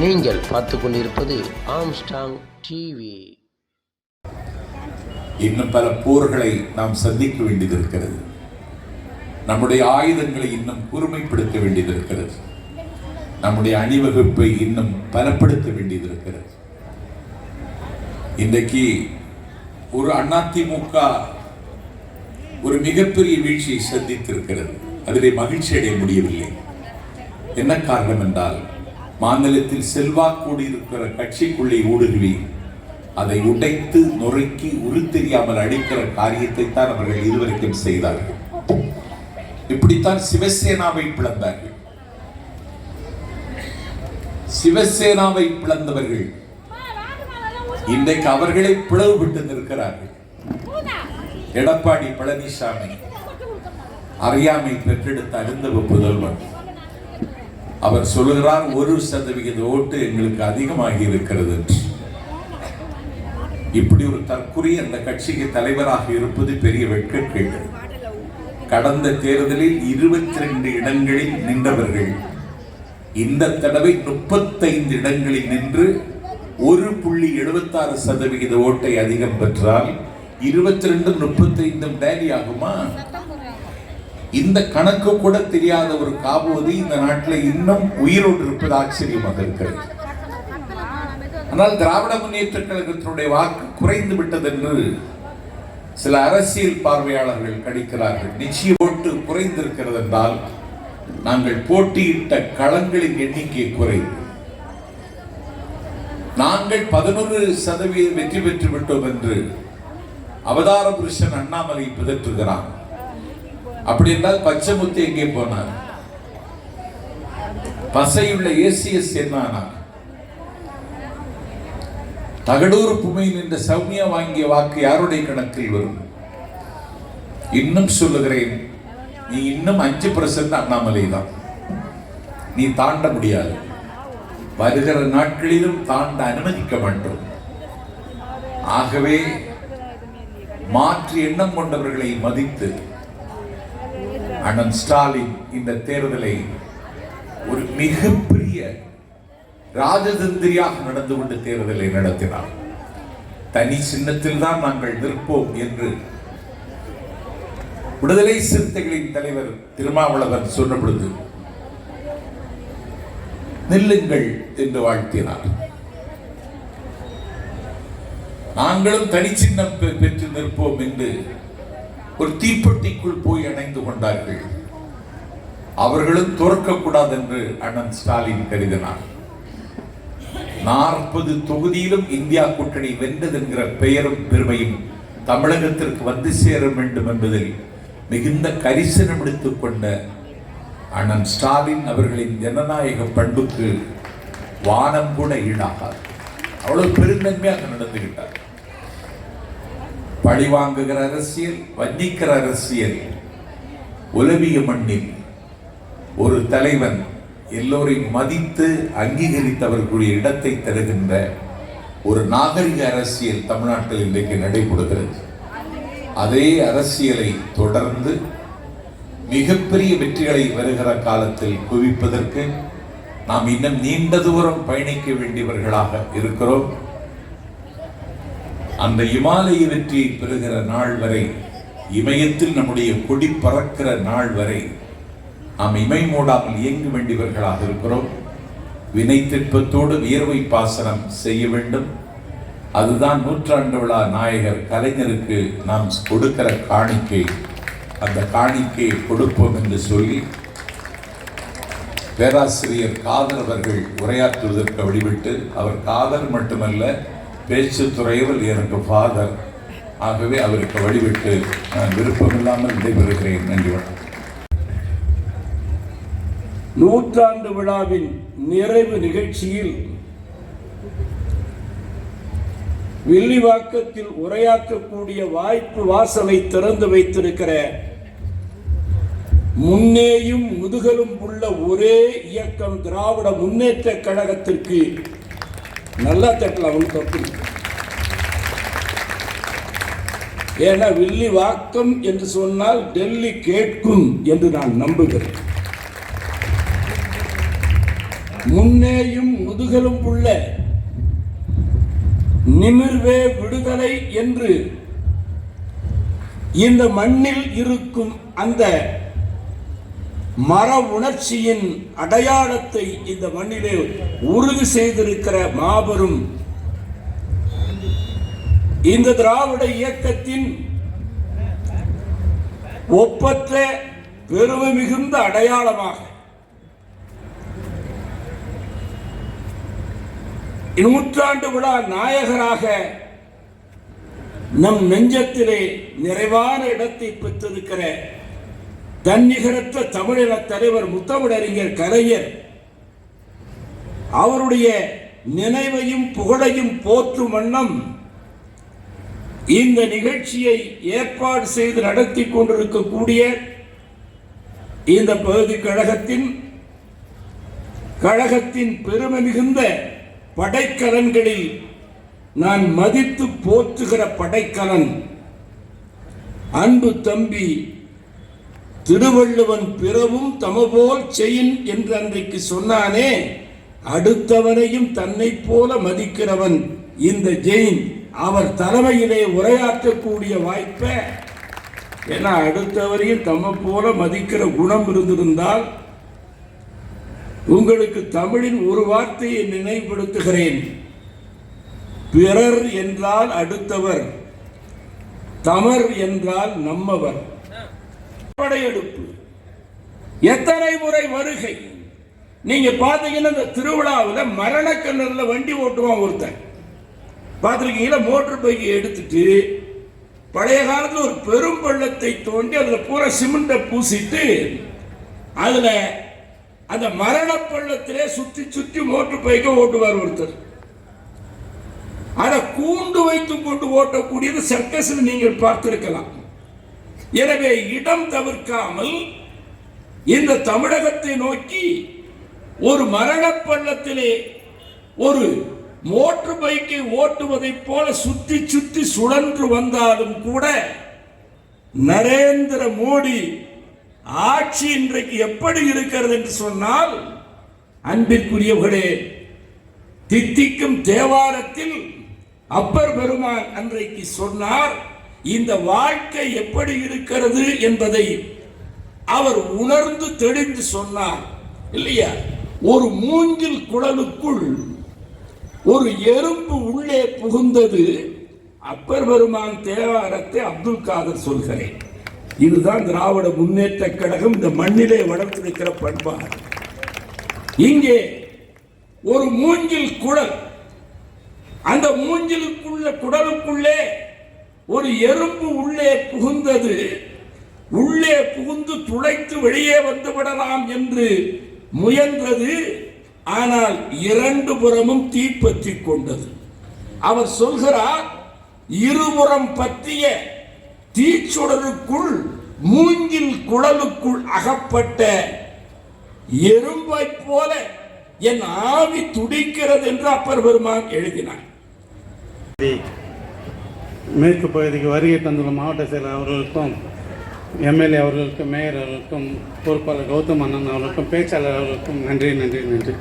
நீங்கள் பார்த்து கொண்டிருப்பது ஆம்ஸ்டாங் டிவி இன்னும் பல போர்களை நாம் சந்திக்க வேண்டியது இருக்கிறது நம்முடைய ஆயுதங்களை இன்னும் கூர்மைப்படுத்த வேண்டியது இருக்கிறது நம்முடைய அணிவகுப்பை இன்னும் பலப்படுத்த வேண்டியது இருக்கிறது இன்றைக்கு ஒரு அதிமுக ஒரு மிகப்பெரிய வீழ்ச்சியை சந்தித்திருக்கிறது. அதிலே மகிழ்ச்சி அடைய முடியவில்லை. என்ன காரணம் என்றால் மாநிலத்தில் செல்வாக்கோடு இருக்கிற கட்சிக்குள்ளே ஊடுருவீர் அதை உடைத்து நொறுக்கி உருத்தெரியாமல் அடிக்கிற காரியத்தை தான் அவர்கள் இதுவரைக்கும் செய்தார்கள். இப்படித்தான் சிவசேனாவை பிளந்தார்கள். சிவசேனாவை பிளந்தவர்கள் இன்றைக்கு அவர்களை பிளவுபட்டு நிற்கிறார்கள். எடப்பாடி பழனிசாமி அறியாமை பெற்றெடுத்த அருந்தவ புதல்வன் அவர் சொல்லுகிறார் ஒரு சதவிகித ஓட்டு எங்களுக்கு அதிகமாகி இருக்கிறது இப்படி ஒரு தற்குறி அந்த கட்சிக்கு தலைவராக இருப்பது பெரிய வெட்கக்கேடு. கடந்த தேர்தலில் இருபத்தி ரெண்டு இடங்களில் நின்றவர்கள் இந்த தடவை முப்பத்தைந்து இடங்களில் நின்று ஒரு புள்ளி எழுபத்தாறு சதவிகித ஓட்டை அதிகம் பெற்றால் இருபத்தி ரெண்டு முப்பத்தைந்தும் டேலி ஆகுமா? இந்த கணக்கு கூட தெரியாத ஒரு காபூதி இந்த நாட்டில் இன்னும் உயிரோடு இருப்பது ஆச்சரியமாக இருக்கிறது. ஆனால் திராவிட முன்னேற்ற கழகத்தினுடைய வாக்கு குறைந்து விட்டது என்று சில அரசியல் பார்வையாளர்கள் கணிக்கிறார்கள். நிச்சய ஓட்டு குறைந்திருக்கிறது என்றால் நாங்கள் போட்டியிட்ட களங்களின் எண்ணிக்கை குறைவு. நாங்கள் பதினொரு சதவீதம் வெற்றி பெற்று விட்டோம் என்று அவதார புருஷன் அண்ணாமலை பிதற்றுகிறான் அப்படி என்றால் பச்சைமுத்து எங்கே போனார்? பசையுள்ள ஏசிஎஸ் என்ன ஆனார் தகடூர் புமையில் நின்ற சௌமியா வாங்கிய வாக்கு யாருடைய கணக்கில் வரும்? இன்னும் சொல்லுகிறேன் நீ இன்னும் அஞ்சு பர்சன்ட் அண்ணாமலை தான் நீ தாண்ட முடியாது. வருகிற நாட்களிலும் தாண்ட அனுமதிக்க வேண்டும். ஆகவே மாற்று எண்ணம் கொண்டவர்களை மதித்து அண்ணன் ஸ்டாலின் இந்த தேர்தலை ஒரு மிகப்பெரிய ராஜதந்திரியாக நடந்து கொண்டு தேர்தலை நடத்தினார். தனி சின்னத்தில் தான் நாங்கள் நிற்போம் என்று விடுதலை சிறுத்தைகளின் தலைவர் திருமாவளவன் சொன்ன பொழுது நில்லுங்கள் என்று வாழ்த்தினார். நாங்களும் தனிச்சின்னம் பெ- பெற்று நிற்போம் என்று ஒரு தீப்பெட்டிக்குள் போய் அணைந்து கொண்டார்கள். அவர்களும் தோற்கக்கூடாது என்று அண்ணன் ஸ்டாலின் கருதினார். நாற்பது தொகுதியிலும் இந்தியா கூட்டணி வென்றது என்கிற பெயரும் பெருமையும் தமிழகத்திற்கு வந்து சேர வேண்டும் என்பதில் மிகுந்த கரிசனம் எடுத்துக்கொண்ட அண்ணன் ஸ்டாலின் அவர்களின் ஜனநாயக பண்புக்கு வானம் கூட ஈடாகாது. அவ்வளவு பெருந்தன்மையாக நடந்துகிட்டார். பழி வாங்குகிற அரசியல் வஞ்சிக்கிற அரசியல். உலவிய மண்ணில் ஒரு தலைவன் எல்லோரையும் மதித்து அங்கீகரித்தவர்களுடைய இடத்தை தருகின்ற ஒரு நாகரிக அரசியல் தமிழ்நாட்டில் இன்றைக்கு நடைபெறுகிறது. அதே அரசியலை தொடர்ந்து மிகப்பெரிய வெற்றிகளை வருகிற காலத்தில் குவிப்பதற்கு நாம் இன்னும் நீண்ட தூரம் பயணிக்க வேண்டியவர்களாக இருக்கிறோம். அந்த இமாலய வெற்றியை பெறுகிற நாள் வரை இமயத்தில் நம்முடைய கொடி பறக்கிற நாள் வரை நாம் இமை மூடாமல் இயங்க வேண்டியவர்களாக இருக்கிறோம். வினை திட்பத்தோடு வியர்வை பாசனம் செய்ய வேண்டும். அதுதான் நூற்றாண்டு விழா நாயகர் கலைஞருக்கு நாம் கொடுக்கிற காணிக்கை. அந்த காணிக்கையை கொடுப்போம் என்று சொல்லி பேராசிரியர் காதர் அவர்கள் உரையாற்றுவதற்கு வழிவிட்டு அவர் காதர் மட்டுமல்ல பேச்சு துறையில் எனக்கு ஃபாதர் ஆகவே அவருக்கு வழிவிட்டு நான் விருப்பமில்லாமல் விடைபெறுகிறேன். நன்றி வணக்கம். நூற்றாண்டு விழாவின் நிறைவு நிகழ்ச்சியில் வில்லிவாக்கத்தில் உரையாற்றக்கூடிய வாய்ப்பு வாசலை திறந்து வைத்திருக்கிற முன்னேயும் முதுகலும் உள்ள ஒரே இயக்கம் திராவிட முன்னேற்ற கழகத்திற்கு நல்லா தட்டலாம் ஒன்றும் தப்பு ஏன்னா வில்லி வாக்கம் என்று சொன்னால் டெல்லி கேட்கும் என்று நான் நம்புகிறேன். முன்னேயும் முதுகலும் உள்ள நிமிர்வே விடுதலை என்று இந்த மண்ணில் இருக்கும் அந்த மர உணர்ச்சியின் அடையாளத்தை இந்த மண்ணிலே உறுதி செய்திருக்கிற மாபெரும் இந்த திராவிட இயக்கத்தின் ஒப்பற்ற பெருமை மிகுந்த அடையாளமாக நூற்றாண்டு விழா நாயகராக நம் நெஞ்சத்திலே நிறைவான இடத்தை பெற்றிருக்கிற தன்னிகரற்ற தமிழின தலைவர் முத்தமிழறிஞர் கலைஞர். அவருடைய நினைவையும் புகழையும் போற்றும் வண்ணம் இந்த நிகழ்ச்சியை ஏற்பாடு செய்து நடத்தி கொண்டிருக்கக்கூடிய இந்த பகுதி கழகத்தின் கழகத்தின் பெருமை மிகுந்த படைக்கலன்களில் நான் மதித்து போற்றுகிற படைக்கலன் அன்பு தம்பி திருவள்ளுவன் பிறவும் தமபோல் செயின் என்று அன்றைக்கு சொன்னானே அடுத்தவனையும் தன்னை போல மதிக்கிறவன் இந்த ஜெயின். அவர் தலைமையிலே உரையாற்றக்கூடிய வாய்ப்பை ஏன்னா அடுத்தவரையும் தம்மை போல மதிக்கிற குணம் இருந்திருந்தால் உங்களுக்கு தமிழின் ஒரு வார்த்தையை நினைவுபடுத்துகிறேன். பிறர் என்றால் அடுத்தவர் தமர் என்றால் நம்மவர். படையெடுப்பு. எத்தனை முறை வருகை. நீங்க பாத்தீங்கன்னா இந்த திருவிழாவில் மரணக்கிணறுல வண்டி ஓட்டுவான் ஒருத்தன். பார்த்துருக்கீங்களா மோட்டர் பைக்கை எடுத்துட்டு பழைய காலத்தில் ஒரு பெரும் பள்ளத்தை தோண்டி அதில் பூரா சிமெண்ட்டை பூசிட்டு அதில் அந்த மரண பள்ளத்திலே சுற்றி சுற்றி மோட்டர் பைக்கை ஓட்டுவார் ஒருத்தர். அதை கூண்டு வைத்து கொண்டு ஓட்டக்கூடியது சர்க்கஸில் நீங்கள் பார்த்திருக்கலாம். எனவே இடம் தவிர்க்காமல் இந்த தமிழகத்தை நோக்கி ஒரு மரண பள்ளத்திலே ஒரு மோட்டர் பைக்கை ஓட்டுவதைப் போல சுற்றி சுற்றி சுழன்று வந்தாலும் கூட நரேந்திர மோடி ஆட்சி இன்றைக்கு எப்படி இருக்கிறது என்று சொன்னால் அன்பிற்குரியவர்களே தித்திக்கும் தேவாரத்தில் அப்பர் பெருமான் அன்றைக்கு சொன்னார் இந்த வாழ்க்கை எப்படி இருக்கிறது என்பதை அவர் உணர்ந்து தெளிந்து சொன்னார். இல்லையா? ஒரு மூங்கில் குடலுக்குள் ஒரு எறும்பு உள்ளே புகுந்தது. அப்பர் பெருமான் தேவாரத்தை அப்துல் காதர் சொல்கிறேன். இதுதான் திராவிட முன்னேற்ற கழகம். இந்த மண்ணிலே வளர்த்திருக்கிற பண்பாடு. இங்கே ஒரு மூங்கில் குடல். அந்த மூங்கிலுக்குள்ள குடலுக்குள்ளே ஒரு எறும்பு உள்ளே புகுந்தது. உள்ளே புகுந்து துளைத்து வெளியே வந்து விடலாம் என்று முயன்றது. ஆனால் இரண்டு புறமும் தீப்பற்றி கொண்டது. அவர் சொல்கிறார் இருபுறம் பற்றிய தீச்சுடருக்குள் மூங்கில் குழலுக்குள் அகப்பட்ட எறும்பைப் போல என் ஆவி துடிக்கிறது என்று அப்பர் பெருமான் எழுதினார். மேற்கு பகுதிக்கு வருகை தந்துள்ள மாவட்ட செயலர் அவர்களுக்கும் எம்எல்ஏ அவர்களுக்கும் மேயர் அவர்களுக்கும் பொறுப்பாளர் கௌதம் அண்ணன் அவர்களுக்கும் பேச்சாளர் அவர்களுக்கும் நன்றி நன்றி நன்றி